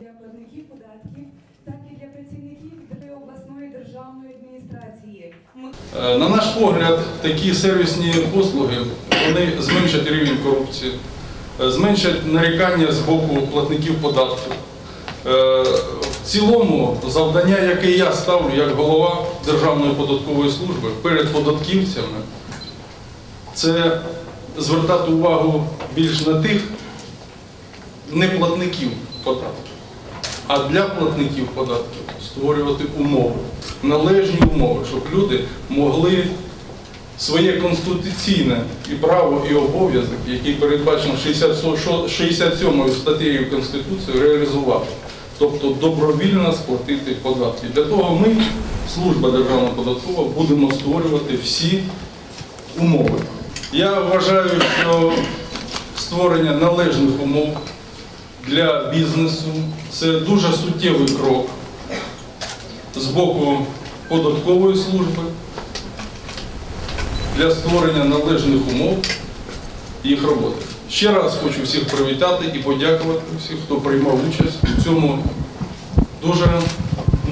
для платників податків, так і для працівників обласної державної адміністрації. Е, На наш погляд, такі сервісні послуги вони зменшать рівень корупції, е, зменшать нарікання з боку платників податків. Е, В цілому завдання, яке я ставлю як голова Державної податкової служби перед податківцями, це звертати увагу більш на тих неплатників податків, а для платників податків створювати умови, належні умови, щоб люди могли своє конституційне і право, і обов'язок, який передбачено 67 статтею Конституції, реалізувати. Тобто добровільно сплатити податки. Для того ми, служба Державна податкова, будемо створювати всі умови. Я вважаю, що створення належних умов для бізнесу це дуже суттєвий крок з боку податкової служби для створення належних умов їх роботи. Ще раз хочу всіх привітати і подякувати всіх, хто приймав участь у цьому дуже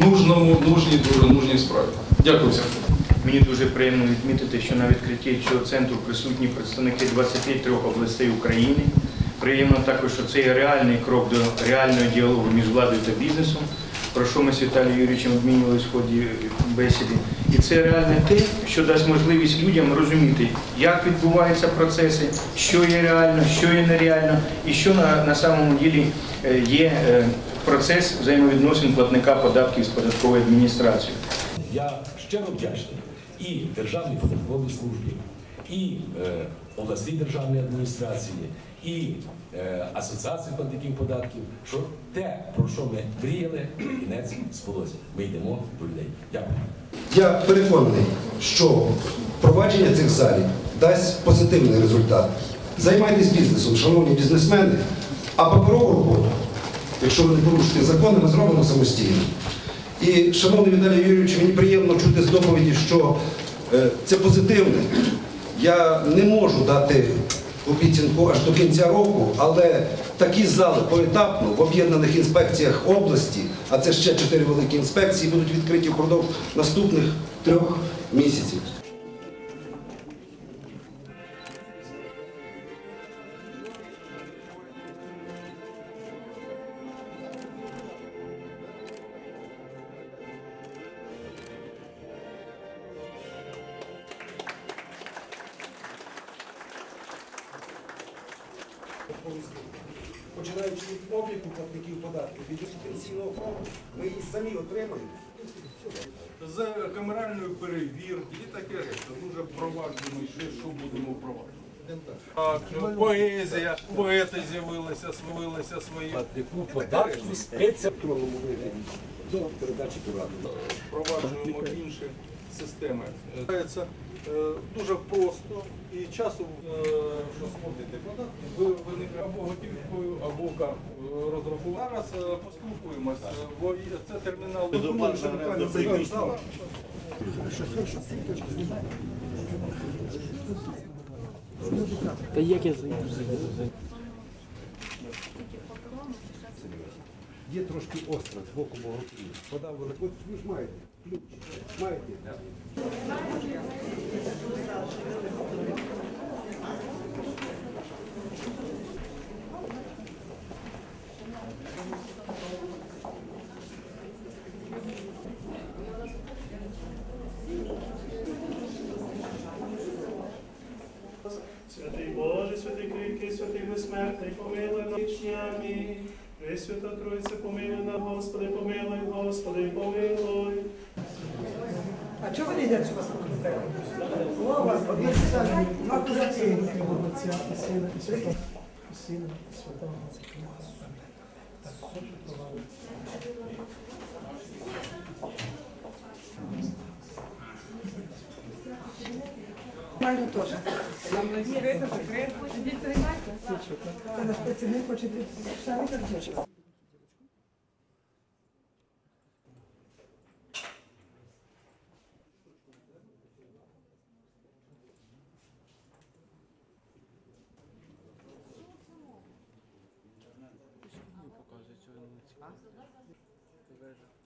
нужному, нужній, дуже нужній справі. Дякую всім. Мені дуже приємно відмітити, що на відкритті цього центру присутні представники 23 областей України. Приємно також, що це є реальний крок до реального діалогу між владою та бізнесом, про що ми з Віталієм Юрійовичем обмінювалися в ході бесіди. І це реальне те, що дасть можливість людям розуміти, як відбуваються процеси, що є реально, що є нереально, і що на, на самому ділі е, є е, процес взаємовідносин платника податків з податковою адміністрацією. Я щиро вдячний і Державній податковій службі, і е, обласній державній адміністрації, і е, Асоціації платників податків, що те, про що ми мріяли, кінець збулося. Ми йдемо до людей. Дякую. Я переконаний, що впровадження цих залів дасть позитивний результат. Займайтесь бізнесом, шановні бізнесмени, а паперову роботу, якщо ви не порушите закони, ми зробимо самостійно. І, шановний Віталій Юрійович, мені приємно чути з доповіді, що е, це позитивне. Я не можу дати обіцянку аж до кінця року, але такі зали поетапно в об'єднаних інспекціях області, а це ще чотири великі інспекції, будуть відкриті впродовж наступних трьох місяців. Починаючи від обліку платників податків, від пенсійного фонду, ми її самі отримаємо. з камеральної перевірки і таке решта. Дуже впроваджуємо ще, що будемо впроваджувати. Так, поезія, поети з'явилися, з'явилися свої. Платнику податків спецелектронному вигляді до передачі поради. Впроваджуємо інші системи. Це е, дуже просто і часу, е, що сплатити податки, ви виникає або готівкою, або картою розрахувати. Зараз е, поспілкуємося. Бо це термінал. Є трошки остро з боку бухгалтерії. Подав велику. От ви ж маєте ключ. Маєте. Святий Боже, святий кріпкий, святий безсмертний, помилуй. Пресвята Тройця, помилуй нас, Господи, помилуй, Господи, помилуй. А чого ви не йдете вас покликали? О, Господи, два козаки. Отця і Сина, і Святого. І Нормально теж. Відкрито, закрито. Це наш працівник хоче шарити дівчинку. Показується, не цікаво.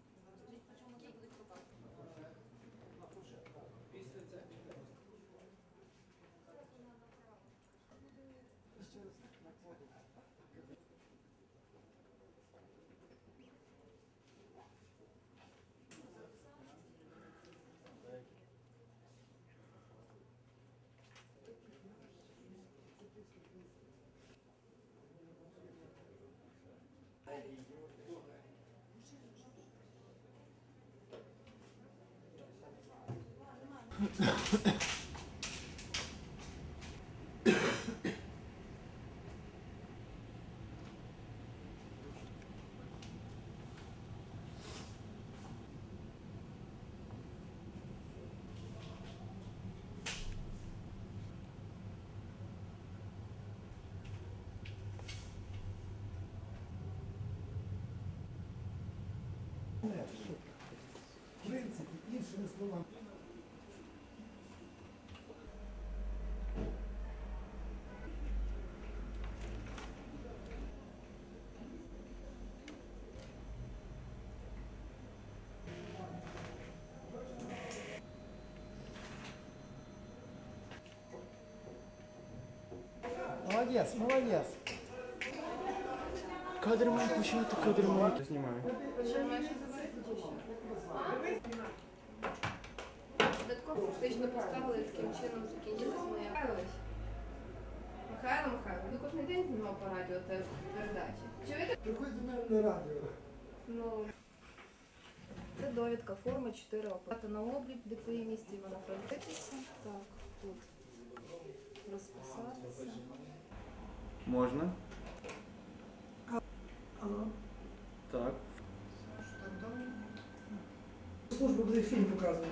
Thank. ще В принципі, іншими словами. Молодець, молодець. Кадр має почати, кадр має. поставили таким чином закінчилась моя Михайлович. Михайло Михайлович, ви кожен день знімав по радіо те передачі. Чуєте? Приходь до мене на радіо. Ну, це довідка форми 4 оплата на облік, ДПІ місті вона франківська. Так, тут розписатися. Можна? Ага. Так. Служба буде фільм показувати.